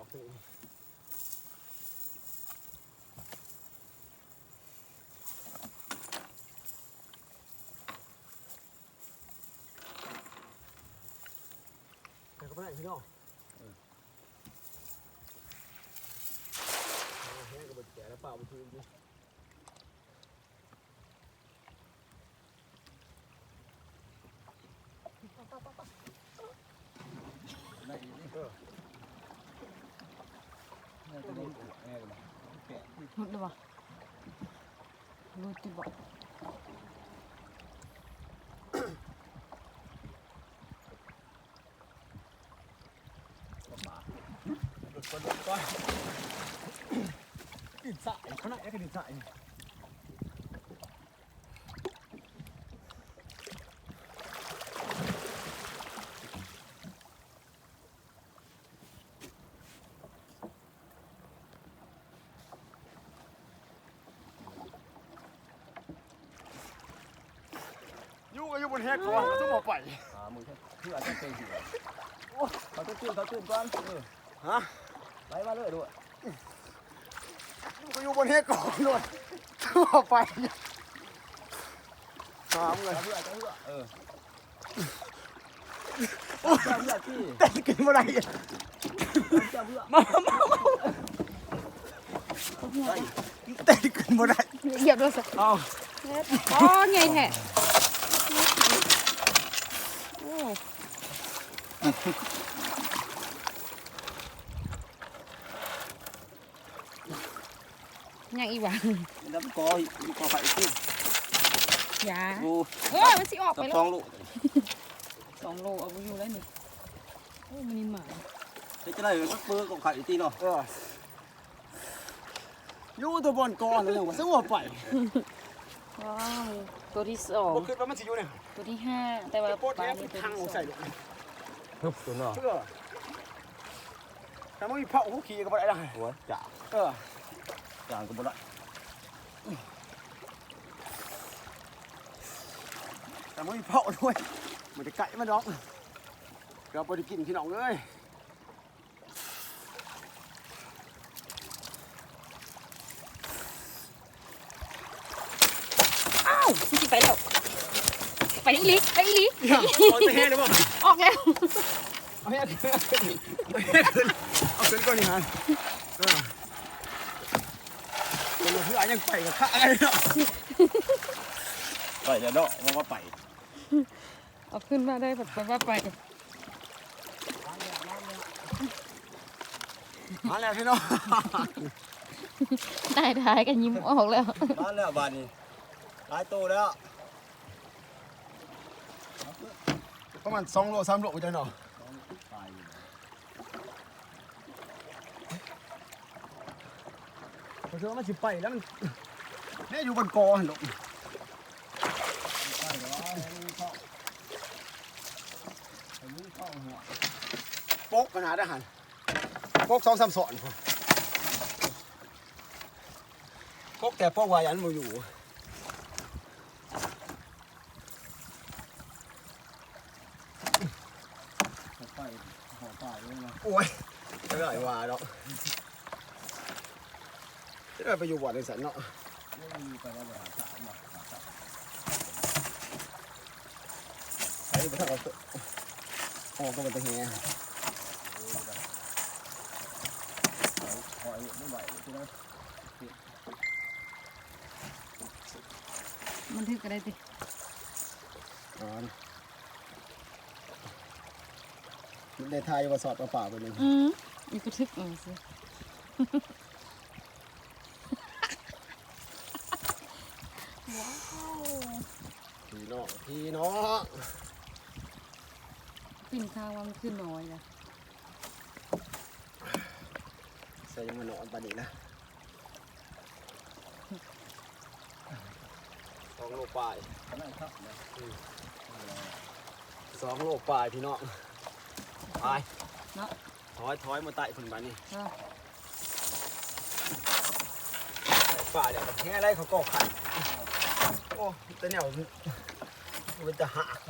อกคือแต่ก็ไม่ได้พี่น้องเอาแห้งกับบดแก่แล้วเปล่าบนทีนี้ได้อีกนี่เออแม่ก็ได้แม่ก็ได้แกะ หมดแลยบ่รู้จิบ่บากหลุดก่อนก่อนดินสายขนาดนี้ก็ดินสายนี่ อยู่ก็อยู่บนแฮกก่อนก็ต้องมาไปหามือเพื่อจะเป็นสิโอ้เขาจะตื่นเขาตื่นก่อนเออฮะไปมาเลยด้วยอยู่ก็อยู่บนแฮกก่อนด้วยต้องมาไปถามเลยเพื่อจะเพื่อเออเจ้าเพื่อที่เต้นกินเมื่อไร่เจ้าเพื่อเต้นกินเมื่อไรเหยียบด้วยสิเอาอ๋อใหญ่แท้โอ้ ยังอีกว่ะน้ำกออยู่กอไฟที่ยาดูโอ้ยมันสิออกกัไปบแล้สอวงลูกสองโลเอาไปอยู่แล้วนี่โอ้มันนี่หมาจะได้สักปืนกองไข่ตีเนาะเอออยู่ตัวบนก่อนเลยว่าซึ่งว่าไปว้าว ตัวที่สองบ่คิดว่ามันสิอยู่เนี่ยตัวที่ห้าแต่ว่าโคตรปลาแม่นี่เป็นตัวทางที่สใส่องลูกฮึบตัวเนาะเพื่อถ้ามันมีเผาหูขี่ก็บ่ได้ละหัวจ่าเออจ่างก็บ่ได้แต่มันมีเผาด้วยมันจะไก่มันดอกเราบ่ได้กินพี่น้องเอ้ย อ้าวสิ ไปแล้วไปอีหลีไปอีหลีเอาแต่แห้เลยบ่ออกแล้วเอาแห้ขึ้นเอาแห้ขึ้นเอาขึ้นก่อนนี่ฮะเออคนละเพื่อยังไปกับข้าอะไรเนาะไปเดี๋ยวเนาะมาว่าไปเอาขึ้นมาได้แบบว่าไปมาแล้วพี่น้องได้ท้ายกันยิ้มออกแล้วมาแล้วบานนี้ หลายโตแล้วประมาณสองโลสามโลจะเนาะไปเพราะฉะนั้นมันสิไปแล้วมันเนี่ยอยู่บนกอหั่นลูกไปเดี๋ยวให้ลูกเข้าให้ลูกเข้าหัวโป๊กขนาดอาหารโป๊กสองสามสอนโป๊กแต่โป๊กวายันมาอยู่ ไปหัวไปเลยนะ โอ้ยไม่ไหวว่าเนาะจะได้ไปอยู่บ่อนในสันเนาะไม่มีไปแล้วไปหาสามมาหาสามไปไปทางออกออกก็มันจะเฮียคอยไม่ไหวใช่ไหมมันทึกอะไรติอ๋อ ได้ทายว่าสอดเปล่าๆไปหนึ่งอืมอีกก็ทึกเอาสิว้าวพี่น้องพี่น้องขึ้นข้าวว่ามันขึ้นน้อยนะใส่ยังมานอนปานนี้นะสองโลปลายก็ได้ครับนะสองโลปลายพี่น้อง ไปเนาะ ถอยถอยมาไต่ผุนบานนี้เนาะป่าเดี๋ยวแค่ไรเขาก็ขัดโอ้แต่เนี่ยมันจะหัก